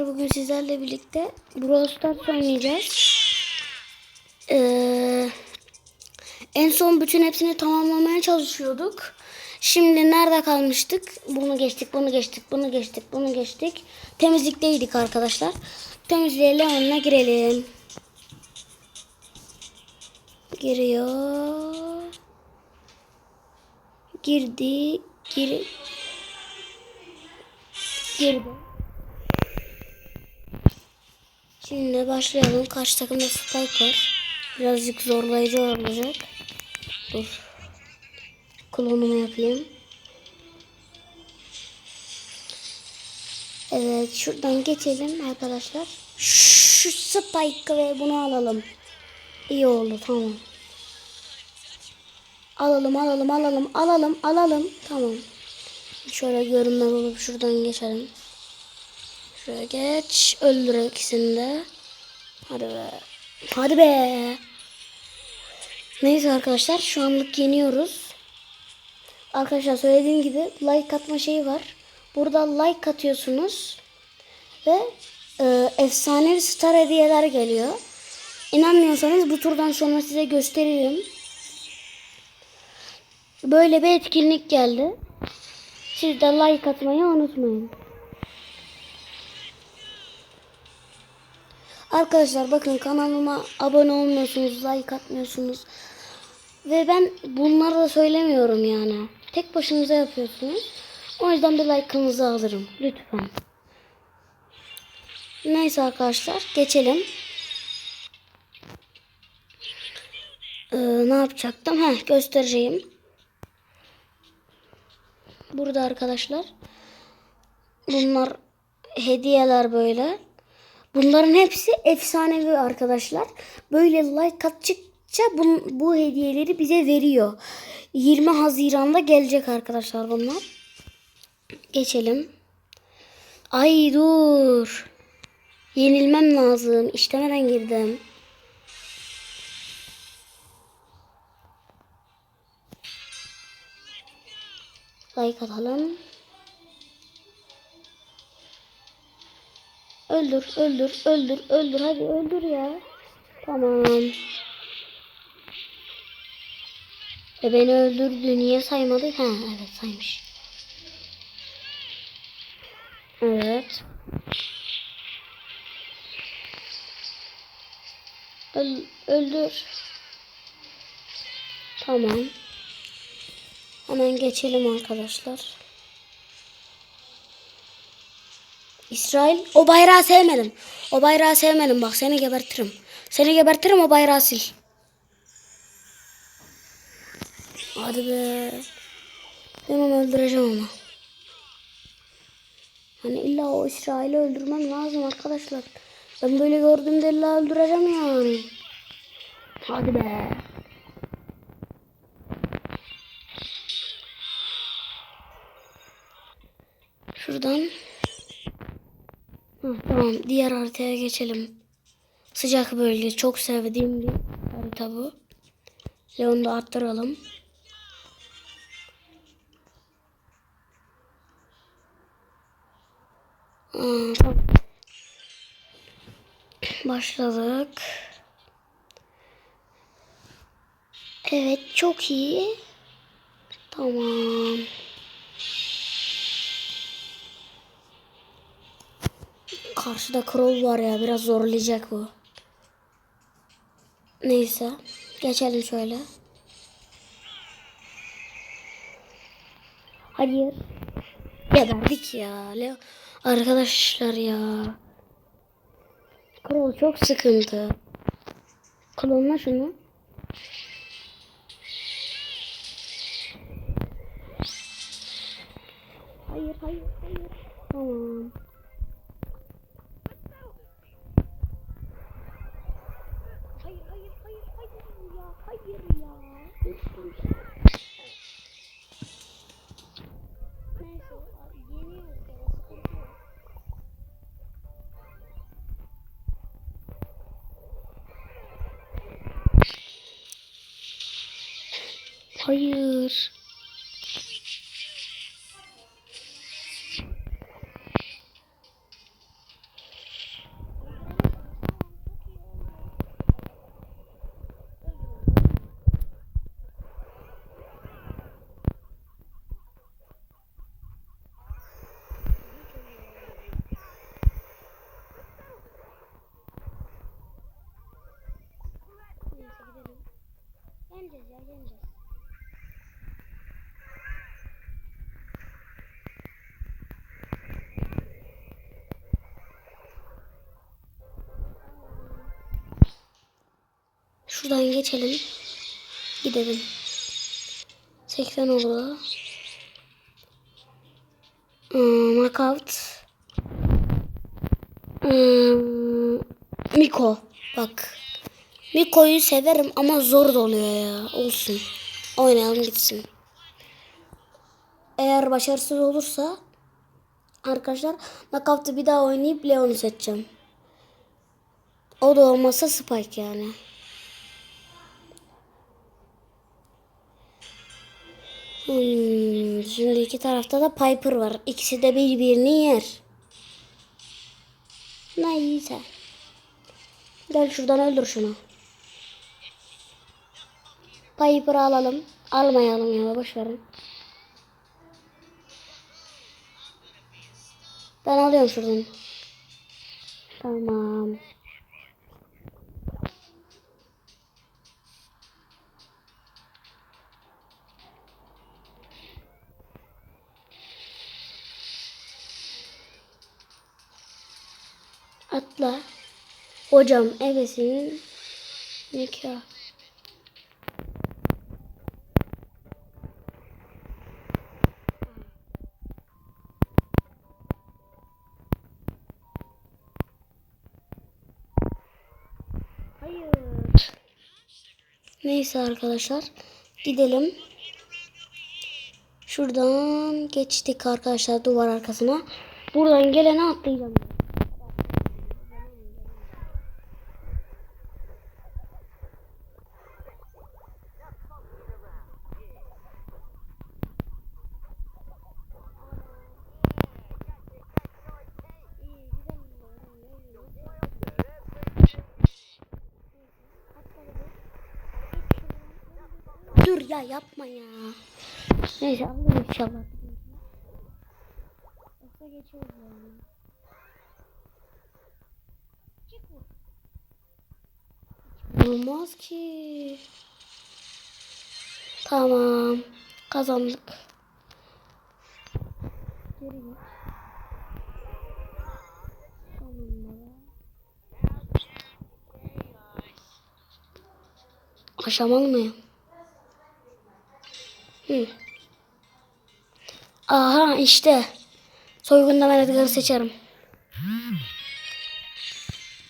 Bugün sizlerle birlikte Brawl Stars oynayacağız. Ee, en son bütün hepsini tamamlamaya çalışıyorduk. Şimdi nerede kalmıştık? Bunu geçtik, bunu geçtik, bunu geçtik, bunu geçtik. Temizlikteydik arkadaşlar. Temizleyelim önüne girelim. Giriyor. Girdi. Gir. Girdi. Şimdi başlayalım. Karşı takımda Spike var. Birazcık zorlayıcı olacak. Dur. Klonumu yapayım. Evet şuradan geçelim arkadaşlar. Şu Spike'ı ve bunu alalım. İyi oldu tamam. Alalım alalım alalım alalım alalım. Tamam. Şöyle görünmez olup şuradan geçelim. Şuraya geç. Öldür ikisini de. Hadi be. Hadi be. Neyse arkadaşlar şu anlık yeniyoruz. Arkadaşlar söylediğim gibi like atma şeyi var. Burada like atıyorsunuz. Ve e, efsanevi star hediyeler geliyor. İnanmıyorsanız bu turdan sonra size gösteririm. Böyle bir etkinlik geldi. Siz de like atmayı unutmayın. Arkadaşlar bakın kanalıma abone olmuyorsunuz, like atmıyorsunuz. Ve ben bunları da söylemiyorum yani. Tek başınıza yapıyorsunuz. O yüzden bir like'ınızı alırım. Lütfen. Neyse arkadaşlar geçelim. Ee, ne yapacaktım? Heh, göstereceğim. Burada arkadaşlar. Bunlar hediyeler böyle. Bunların hepsi efsanevi arkadaşlar. Böyle like attıkça bu, bu hediyeleri bize veriyor. 20 Haziran'da gelecek arkadaşlar bunlar. Geçelim. Ay dur. Yenilmem lazım. İşlemeden girdim. Like atalım. Öldür, öldür, öldür, öldür. Hadi öldür ya. Tamam. E beni öldürdü. Niye saymadı? Ha evet saymış. Evet. Öl, öldür. Tamam. Hemen geçelim arkadaşlar. İsrail o bayrağı sevmedim. O bayrağı sevmedim bak seni gebertirim. Seni gebertirim o bayrağı sil. Hadi be. Ben onu öldüreceğim ama. Hani illa o İsrail'i öldürmem lazım arkadaşlar. Ben böyle gördüğümde illa öldüreceğim yani. Hadi be. Şuradan Tamam diğer haritaya geçelim. Sıcak bölge çok sevdiğim bir harita bu. Leon'u da arttıralım. Aa, tamam. Başladık. Evet çok iyi. Tamam. Karşıda Crow var ya biraz zorlayacak bu. Neyse. Geçelim şöyle. Hayır. Geberdik ya. Arkadaşlar ya. Crow çok sıkıntı. Klonla şunu. Hayır. Şuradan geçelim. Gidelim. 80 oldu. Hmm, knockout. Hmm, Miko. Bak. Miko'yu severim ama zor da oluyor ya. Olsun. Oynayalım gitsin. Eğer başarısız olursa arkadaşlar knockout'ı bir daha oynayıp Leon'u seçeceğim. O da olmasa Spike yani. Hmm, şimdi iki tarafta da Piper var. İkisi de birbirini yer. Neyse. Gel şuradan öldür şunu. Piper'ı alalım. Almayalım ya boş verin. Ben alıyorum şuradan. Tamam. Atla. Hocam ebesinin nikah. Hayır. Neyse arkadaşlar. Gidelim. Şuradan geçtik arkadaşlar duvar arkasına. Buradan gelene atlayacağım. Dur ya yapma ya. Neyse alırım inşallah. Yoksa geçiyoruz yani. Olmaz ki. Tamam. Kazandık. Geri git. Aşamalı mıyım? Aha işte. Soygunda ben Edgar'ı seçerim.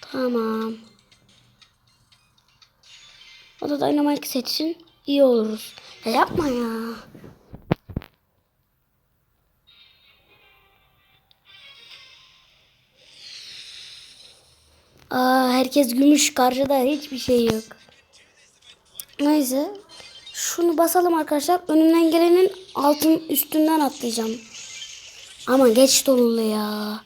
Tamam. O da Dynamite seçsin. iyi oluruz. Ya yapma ya. Aa, herkes gümüş. Karşıda hiçbir şey yok. Neyse. Şunu basalım arkadaşlar. Önümden gelenin altın üstünden atlayacağım. Ama geç dolulu ya.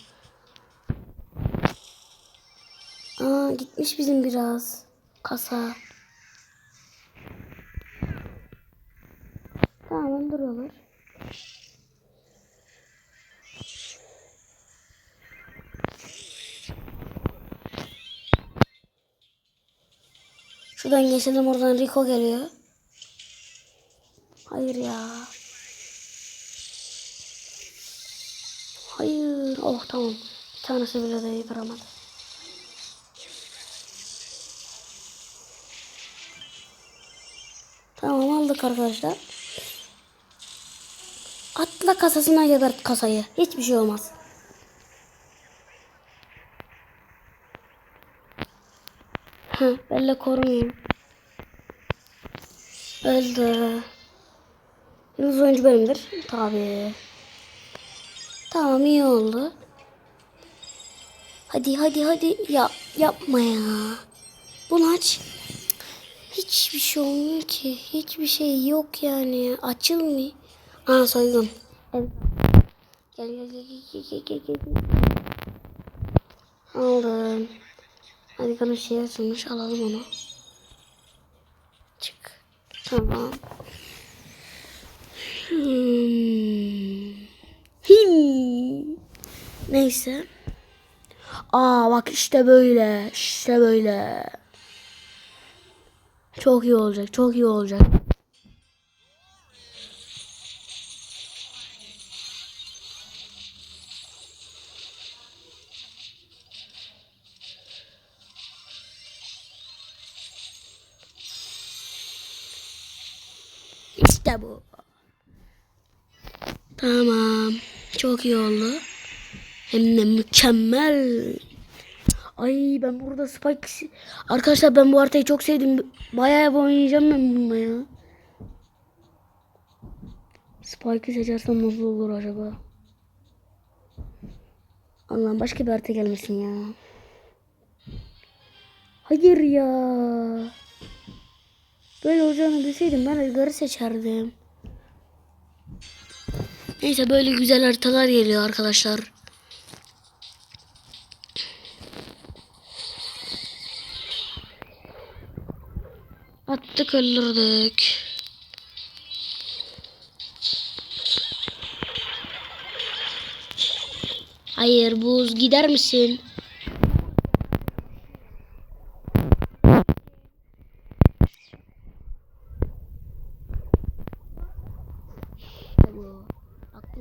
Aa, gitmiş bizim biraz. Kasa. Tamam duruyorlar. Şuradan geçelim oradan Rico geliyor. Hayır ya. Hayır. Oh tamam. Bir tanesi bile de yıkıramadı. Tamam aldık arkadaşlar. Atla kasasına gebert kasayı. Hiçbir şey olmaz. Heh, böyle korumuyorum. Öldü. Yıldız oyuncu benimdir. Tabii. Tamam iyi oldu. Hadi hadi hadi. Ya yapma ya. Bunu aç. Hiçbir şey olmuyor ki. Hiçbir şey yok yani. Açılmıyor. Aa soygun. Evet. Gel gel gel gel gel gel. gel. Aldım. Hadi kanı şey açılmış. Alalım onu. Çık. Tamam. Hmm. Him. Neyse. Aa bak işte böyle. İşte böyle. Çok iyi olacak. Çok iyi olacak. İşte bu. Tamam. Çok iyi oldu. Hem de mükemmel. Ay ben burada Spike... Arkadaşlar ben bu haritayı çok sevdim. Bayağı oynayacağım ben bununla ya. Spike'ı seçersem nasıl olur acaba? Allah'ım başka bir harita gelmesin ya. Hayır ya. Böyle olacağını bilseydim ben Edgar'ı seçerdim. Neyse böyle güzel haritalar geliyor arkadaşlar. Attık öldürdük. Hayır buz gider misin? İşte bu.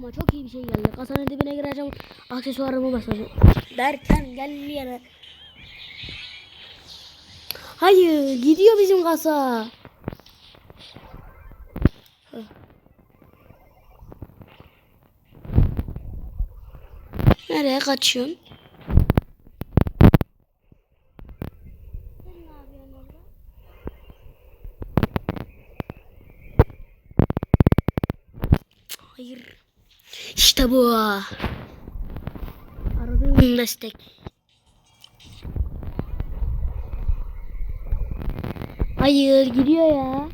Aklıma çok iyi bir şey geldi. Kasanın dibine gireceğim. Aksesuarımı basacağım. Derken geldi yere. Hayır gidiyor bizim kasa. Nereye kaçıyorsun? Hayır. İşte bu. Aradığım destek. Hayır gidiyor ya.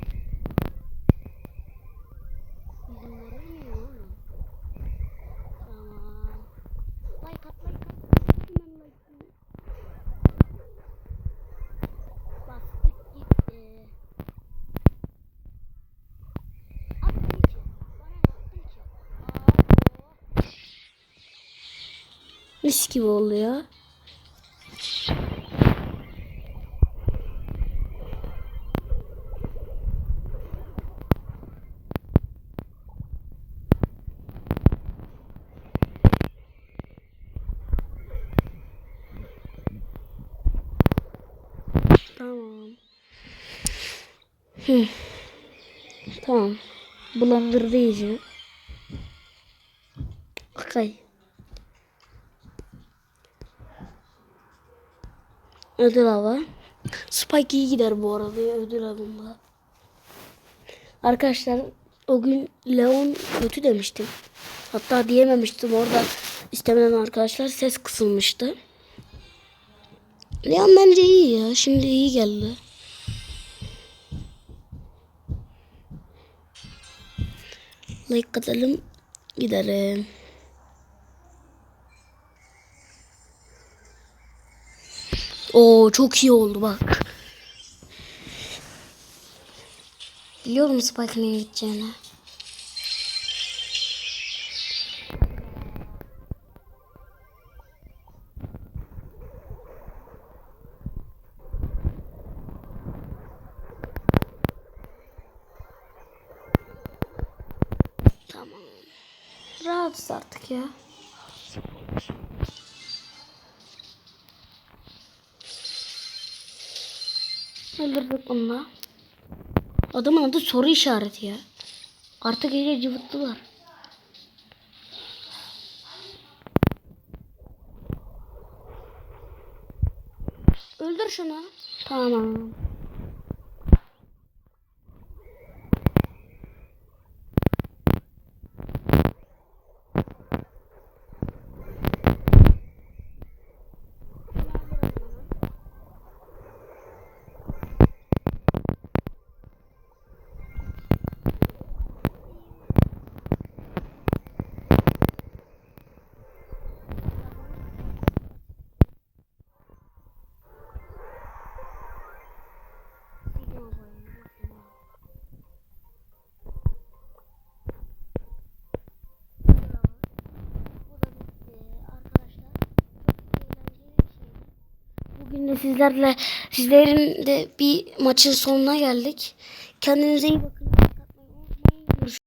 Mis gibi oluyor. Tamam. Hı. Tamam. Bulandırdı iyice. Okay. Ödül hava. Spike iyi gider bu arada ya, ödül avında. Arkadaşlar o gün Leon kötü demiştim. Hatta diyememiştim orada istemeden arkadaşlar ses kısılmıştı. Leon bence iyi ya. Şimdi iyi geldi. Like atalım. Gidelim. Oo çok iyi oldu bak. Biliyorum Spike'ın nereye gideceğini. Tamam. Rahatız artık ya. Öldürdük onu da. Adamın adı soru işareti ya. Artık iyice cıvıttılar. Öldür şunu. Tamam. Sizlerle sizlerin de bir maçın sonuna geldik. Kendinize iyi bakın.